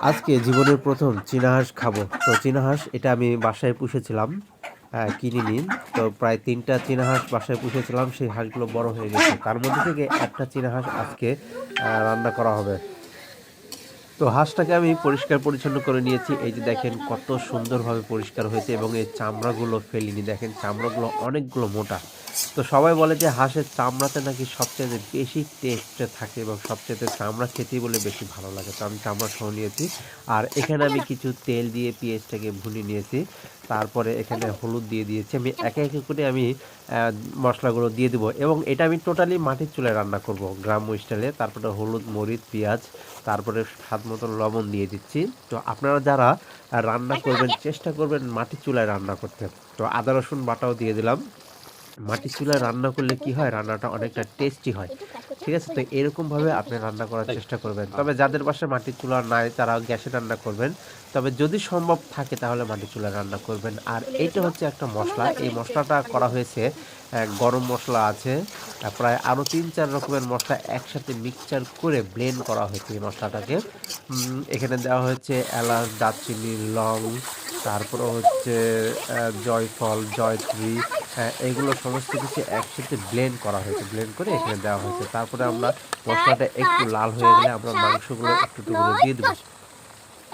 আজকে জীবনের প্রথম চীনাহাঁস খাব। তো চীনাহাঁস এটা আমি বাসায় পুষেছিলাম আহ, কিনে নিন তো প্রায় তিনটা চীনাহাঁস বাসায় পুষেছিলাম সেই হাঁসগুলো বড় হয়ে গেছে। তার মধ্যে থেকে একটা চীনাহাঁস আজকে রান্না করা হবে। তো হাঁসটাকে আমি পরিষ্কার পরিচ্ছন্ন করে নিয়েছি। এই যে দেখেন কত সুন্দরভাবে পরিষ্কার হয়েছে এবং এই চামড়াগুলো ফেলিনি। দেখেন চামড়াগুলো অনেকগুলো মোটা। তো সবাই বলে যে হাঁসের চামড়াতে নাকি সবচেয়ে বেশি টেস্ট থাকে এবং সবচেয়ে চামড়া খেতে বলে বেশি ভালো লাগে। তো আমি চামড়া সহ নিয়েছি। আর এখানে আমি কিছু তেল দিয়ে পেঁয়াজটাকে ভুনে নিয়েছি। তারপরে এখানে হলুদ দিয়ে দিয়েছি। আমি একে একে করে আমি মশলাগুলো দিয়ে দেবো এবং এটা আমি টোটালি মাটির চুলায় রান্না করব। গ্রাম্য স্টাইলে তারপরে হলুদ, মরিচ, পেঁয়াজ, তারপরে স্বাদ মতো লবণ দিয়ে দিচ্ছি। তো আপনারা যারা রান্না করবেন, চেষ্টা করবেন মাটির চুলায় রান্না করতে। তো আদা, রসুন বাটাও দিয়ে দিলাম। মাটির চুলায় রান্না করলে কি হয়? রান্নাটা অনেকটা টেস্টি হয়। ঠিক আছে? তো এরকমভাবে আপনি রান্না করার চেষ্টা করবেন। তবে যাদের বাসায় মাটির চুলা নাই তারা গ্যাসে রান্না করবেন। তবে যদি সম্ভব থাকে তাহলে মাটির চুলায় রান্না করবেন। আর এইটা হচ্ছে একটা মশলা। এই মশলাটা করা হয়েছে গরম মশলা আছে। প্রায় আরও তিন চার রকমের মশলা একসাথে মিক্সচার করে ব্লেন্ড করা হয়েছে এই মশলাটাকে। এখানে দেওয়া হয়েছে এলাচ দারচিনি লং তারপরে হচ্ছে জয়ফল জয়ত্রী হ্যাঁ এগুলো সমস্ত কিছু একসাথে ব্লেন্ড করা হয়েছে। ব্লেন্ড করে এখানে দেওয়া হয়েছে। তারপরে আমরা মশলাটা একটু লাল হয়ে গেলে আমরা মাংসগুলো একটু একটু করে দিয়ে দেবো।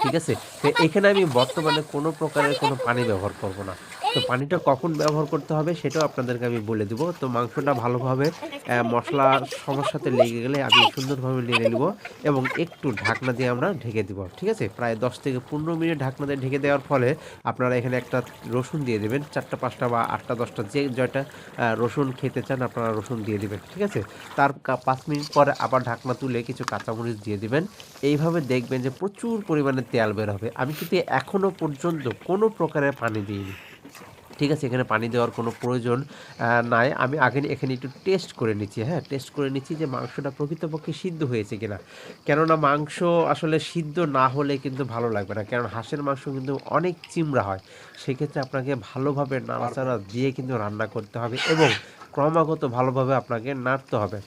ঠিক আছে? তো এখানে আমি বর্তমানে কোনো প্রকারের কোনো পানি ব্যবহার করব না। তো পানিটা কখন ব্যবহার করতে হবে সেটাও আপনাদেরকে আমি বলে দেবো। তো মাংসটা ভালোভাবে সমস্যার সাথে লেগে গেলে আমি সুন্দরভাবে নেড়ে নেব এবং একটু ঢাকনা দিয়ে আমরা ঢেকে দেবো, ঠিক আছে? প্রায় দশ থেকে পনেরো মিনিট ঢাকনা দিয়ে ঢেকে দেওয়ার ফলে আপনারা এখানে একটা রসুন দিয়ে দেবেন, চারটা, পাঁচটা বা আটটা, দশটা যে জয়টা রসুন খেতে চান আপনারা রসুন দিয়ে দেবেন, ঠিক আছে? তার পাঁচ মিনিট পরে আবার ঢাকনা তুলে কিছু কাঁচামরিচ দিয়ে দেবেন। এইভাবে দেখবেন যে প্রচুর পরিমাণে তেল বের হবে। আমি কিন্তু এখনও পর্যন্ত কোনো প্রকারের পানি দিইনি। ঠিক আছে, এখানে পানি দেওয়ার কোনো প্রয়োজন নাই। আমি আগে এখানে একটু টেস্ট করে নিচ্ছি হ্যাঁ? টেস্ট করে নিচ্ছি যে মাংসটা প্রকৃতপক্ষে সিদ্ধ হয়েছে কিনা। কেননা মাংস আসলে সিদ্ধ না হলে কিন্তু ভালো লাগবে না, কারণ হাঁসের মাংস কিন্তু অনেক চিমড়া হয়। সেক্ষেত্রে আপনাকে ভালোভাবে নাড়াচাড়া দিয়ে কিন্তু রান্না করতে হবে এবং ক্রমাগত ভালোভাবে আপনাকে নাড়তে হবে।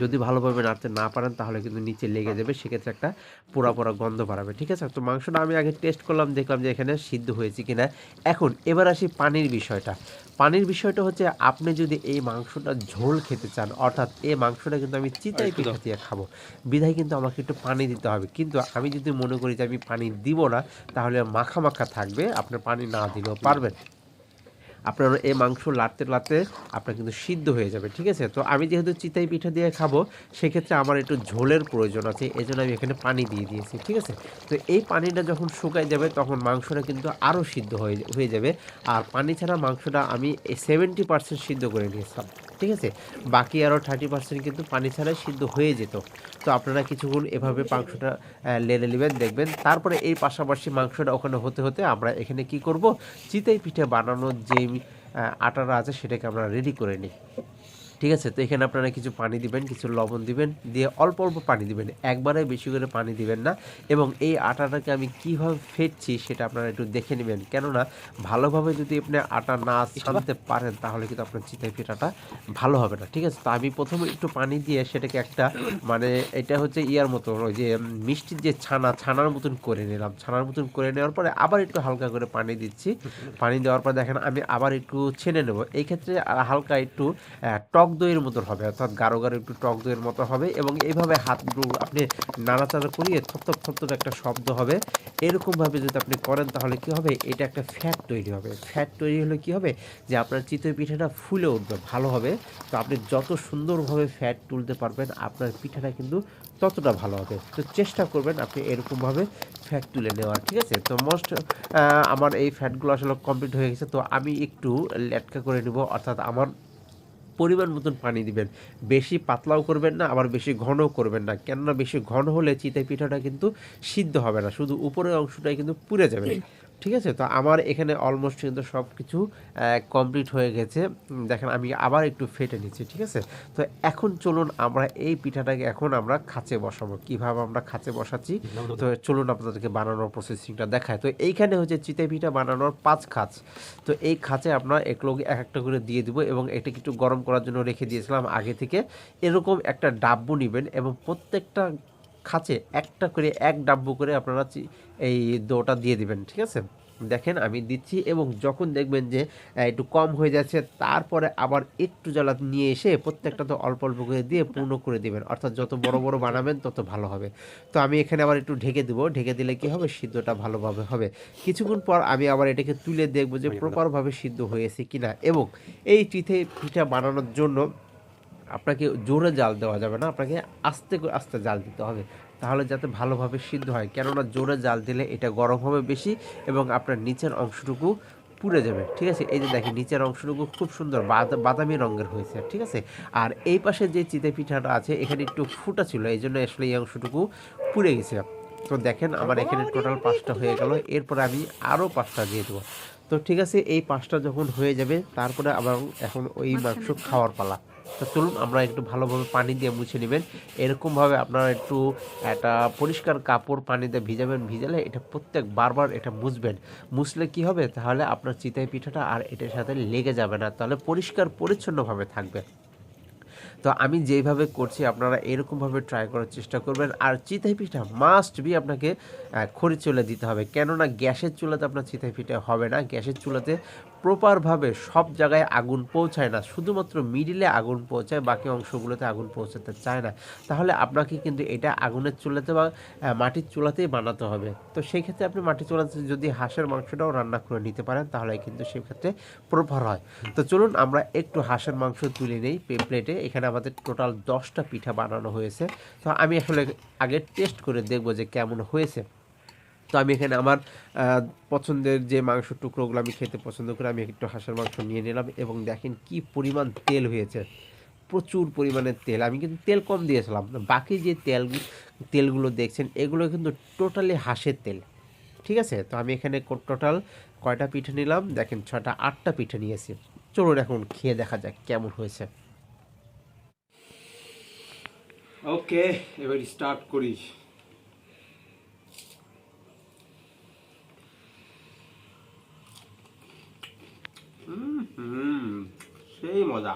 যদি ভালোভাবে নাড়তে না পারেন তাহলে কিন্তু নিচে লেগে যাবে সেক্ষেত্রে একটা পোড়া পোড়া গন্ধ বাড়াবে ঠিক আছে? তো মাংসটা আমি আগে টেস্ট করলাম দেখলাম যে এখানে সিদ্ধ হয়েছে কিনা। এখন এবার আসি পানির বিষয়টা। পানির বিষয়টা হচ্ছে আপনি যদি এই মাংসটা ঝোল খেতে চান অর্থাৎ এই মাংসটা কিন্তু আমি চিতাই পিঠা দিয়ে খাব বিধায় কিন্তু আমাকে একটু পানি দিতে হবে। কিন্তু আমি যদি মনে করি যে আমি পানি দিব না তাহলে মাখা মাখা থাকবে আপনার পানি না দিলেও পারবেন। আপনার এই মাংস লাড়তে লাড়তে আপনার কিন্তু সিদ্ধ হয়ে যাবে, ঠিক আছে? তো আমি যেহেতু চিতাই পিঠা দিয়ে খাব, সেক্ষেত্রে আমার একটু ঝোলের প্রয়োজন আছে এই জন্য আমি এখানে পানি দিয়ে দিয়েছি, ঠিক আছে? তো এই পানিটা যখন শুকায় যাবে, তখন মাংসটা কিন্তু আরও সিদ্ধ হয়ে হয়ে যাবে। আর পানি ছাড়া মাংসটা আমি সেভেন্টি পার্সেন্ট সিদ্ধ করে নিয়েছিলাম। ঠিক আছে? বাকি আরও থার্টি পার্সেন্ট কিন্তু পানি ছাড়াই সিদ্ধ হয়ে যেত। তো আপনারা কিছুক্ষণ এভাবে মাংসটা লেনে নেবেন, দেখবেন। তারপরে এই পাশাপাশি মাংসটা ওখানে হতে হতে আমরা এখানে কি করব? চিতাই পিঠে বানানোর যে আটাটা আছে সেটাকে আমরা রেডি করে নিই। ঠিক আছে? তো এখানে আপনারা কিছু পানি দিবেন, কিছু লবণ দিবেন, দিয়ে অল্প অল্প পানি দিবেন। একবারে বেশি করে পানি দিবেন না। এবং এই আটাটাকে আমি কীভাবে ফেটছি সেটা আপনারা একটু দেখে নেবেন। কেননা, ভালোভাবে যদি আপনি আটা না ছানতে পারেন, তাহলে কিন্তু আপনার চিতাই পিঠাটা ভালো হবে না। ঠিক আছে? তো আমি প্রথমে একটু পানি দিয়ে সেটাকে একটা মানে এটা হচ্ছে ইয়ার মতো, ওই যে মিষ্টির যে ছানা, ছানার মতন করে নিলাম। ছানার মতন করে নেওয়ার পরে আবার একটু হালকা করে পানি দিচ্ছি। পানি দেওয়ার পর দেখেন, আমি আবার একটু ছেনে নেব। এই ক্ষেত্রে হালকা একটু টক দইয়ের মতো হবে, অর্থাৎ গাঢ় গাঢ় একটু টক দইয়ের মতো হবে এবং এইভাবে হাতগুলো আপনি নাড়াচাড়া করিয়ে থপথপ থপথপ একটা শব্দ হবে। এরকমভাবে যদি আপনি করেন তাহলে কি হবে? এটা একটা ফ্যাট তৈরি হবে। ফ্যাট তৈরি হলে কি হবে? যে আপনার চিতই পিঠাটা ফুলে উঠবে, ভালো হবে। তো আপনি যত সুন্দরভাবে ফ্যাট তুলতে পারবেন, আপনার পিঠাটা কিন্তু ততটা ভালো হবে। তো চেষ্টা করবেন আপনি এরকমভাবে ফ্যাট তুলে নেওয়ার, ঠিক আছে? তো মোস্ট আমার এই ফ্যাটগুলো আসলে কমপ্লিট হয়ে গেছে। তো আমি একটু লেটকা করে নেব, অর্থাৎ আমার পরিমাণ মতন পানি দিবেন। বেশি পাতলাও করবেন না, আবার বেশি ঘনও করবেন না। কেননা বেশি ঘন হলে চিতাই পিঠাটা কিন্তু সিদ্ধ হবে না। শুধু উপরের অংশটাই কিন্তু পুড়ে যাবে। ঠিক আছে? তো আমার এখানে অলমোস্ট কিন্তু সব কিছু কমপ্লিট হয়ে গেছে। দেখেন আমি আবার একটু ফেটে নিচ্ছি, ঠিক আছে? তো এখন চলুন আমরা এই পিঠাটাকে এখন আমরা খাঁচে বসাবো। কীভাবে আমরা খাঁচে বসাচ্ছি? তো চলুন আপনাদেরকে বানানোর প্রসেসিংটা দেখায় তো এইখানে হচ্ছে চিতাই পিঠা বানানোর পাঁচ খাঁচ। তো এই খাঁচে আমরা এক লোক এক একটা করে দিয়ে দিব এবং এটা একটু গরম করার জন্য রেখে দিয়েছিলাম আগে থেকে। এরকম একটা ডাব্বু নেবেন এবং প্রত্যেকটা খাঁচে একটা করে এক ডাব্বু করে আপনারা এই দোটা দিয়ে দিবেন ঠিক আছে? দেখেন আমি দিচ্ছি এবং যখন দেখবেন যে একটু কম হয়ে যাচ্ছে তারপরে আবার একটু জ্বালা নিয়ে এসে প্রত্যেকটা তো অল্প অল্প করে দিয়ে পূর্ণ করে দিবেন। অর্থাৎ যত বড় বড় বানাবেন তত ভালো হবে। তো আমি এখানে আবার একটু ঢেকে দেবো। ঢেকে দিলে কি হবে? সিদ্ধটা ভালোভাবে হবে। কিছুক্ষণ পর আমি আবার এটাকে তুলে দেখব যে প্রপারভাবে সিদ্ধ হয়েছে কিনা। এবং এই চিথে পিঠা বানানোর জন্য আপনাকে জোরে জাল দেওয়া যাবে না, আপনাকে আস্তে আস্তে জাল দিতে হবে। তাহলে যাতে ভালোভাবে সিদ্ধ হয়। কেননা জোরে জাল দিলে এটা গরম হবে বেশি এবং আপনার নিচের অংশটুকু পুড়ে যাবে, ঠিক আছে? এই যে দেখেন, নিচের অংশটুকু খুব সুন্দর বাদা- বাদামি রঙের হয়েছে, ঠিক আছে? আর এই পাশে যে চিতে পিঠাটা আছে, এখানে একটু ফুটা ছিল, এই জন্য আসলে এই অংশটুকু পুড়ে গেছে। তো দেখেন, আমার এখানে টোটাল পাঁচটা হয়ে গেল। এরপরে আমি আরও পাঁচটা দিয়ে দেবো। তো ঠিক আছে, এই পাঁচটা যখন হয়ে যাবে, তারপরে আবার এখন ওই মাংস খাওয়ার পালা। তো চলুন আমরা একটু ভালোভাবে পানি দিয়ে মুছে নেবেন। এরকমভাবে আপনারা একটু একটা পরিষ্কার কাপড় পানি দিয়ে ভিজাবেন, ভিজালে এটা প্রত্যেক বারবার এটা মুছবেন। মুছলে কি হবে? তাহলে আপনার চিতাই পিঠাটা আর এটার সাথে লেগে যাবে না। তাহলে পরিষ্কার পরিচ্ছন্নভাবে থাকবে। তো আমি যেইভাবে করছি, আপনারা এরকমভাবে ট্রাই করার চেষ্টা করবেন। আর চিতাই পিঠা মাস্ট বি আপনাকে খড়ি চুলে দিতে হবে। কেননা গ্যাসের চুলাতে আপনার চিতাই পিঠা হবে না। গ্যাসের চুলাতে প্রপারভাবে সব জায়গায় আগুন পৌঁছায় না। শুধুমাত্র মিডিলে আগুন পৌঁছায়, বাকি অংশগুলোতে আগুন পৌঁছাতে চায় না। তাহলে আপনাকে কিন্তু এটা আগুনের চুলাতে বা মাটির চুলাতেই বানাতে হবে। তো সেই ক্ষেত্রে আপনি মাটির চুলাতে যদি হাঁসের মাংসটাও রান্না করে নিতে পারেন, তাহলে কিন্তু সেই ক্ষেত্রে প্রপার হয়। তো চলুন আমরা একটু হাঁসের মাংস তুলে নেই প্লেটে এখানে আমাদের টোটাল দশটা পিঠা বানানো হয়েছে। তো আমি আসলে আগে টেস্ট করে দেখব যে কেমন হয়েছে। তো আমি এখানে আমার পছন্দের যে মাংস টুকরোগুলো আমি খেতে পছন্দ করি, আমি একটু হাঁসের মাংস নিয়ে নিলাম এবং দেখেন কি পরিমাণ তেল হয়েছে। প্রচুর পরিমাণে তেল। আমি কিন্তু তেল কম দিয়েছিলাম। বাকি যে তেল, তেলগুলো দেখছেন, এগুলো কিন্তু টোটালি হাঁসের তেল। ঠিক আছে? তো আমি এখানে টোটাল কয়টা পিঠে নিলাম? দেখেন ছটা আটটা পিঠে নিয়েছি। চলুন এখন খেয়ে দেখা যাক কেমন হয়েছে। ওকে এবার স্টার্ট করি। হুম সেই মজা।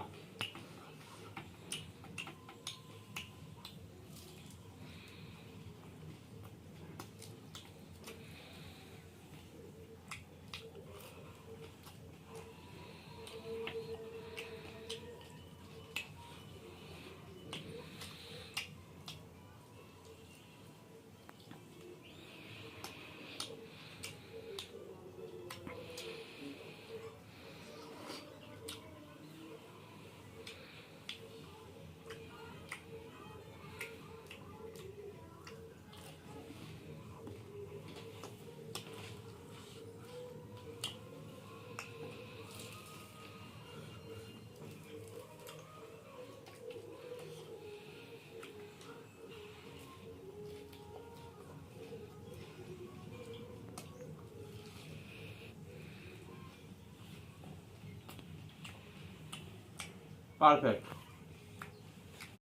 પરફેક્ટ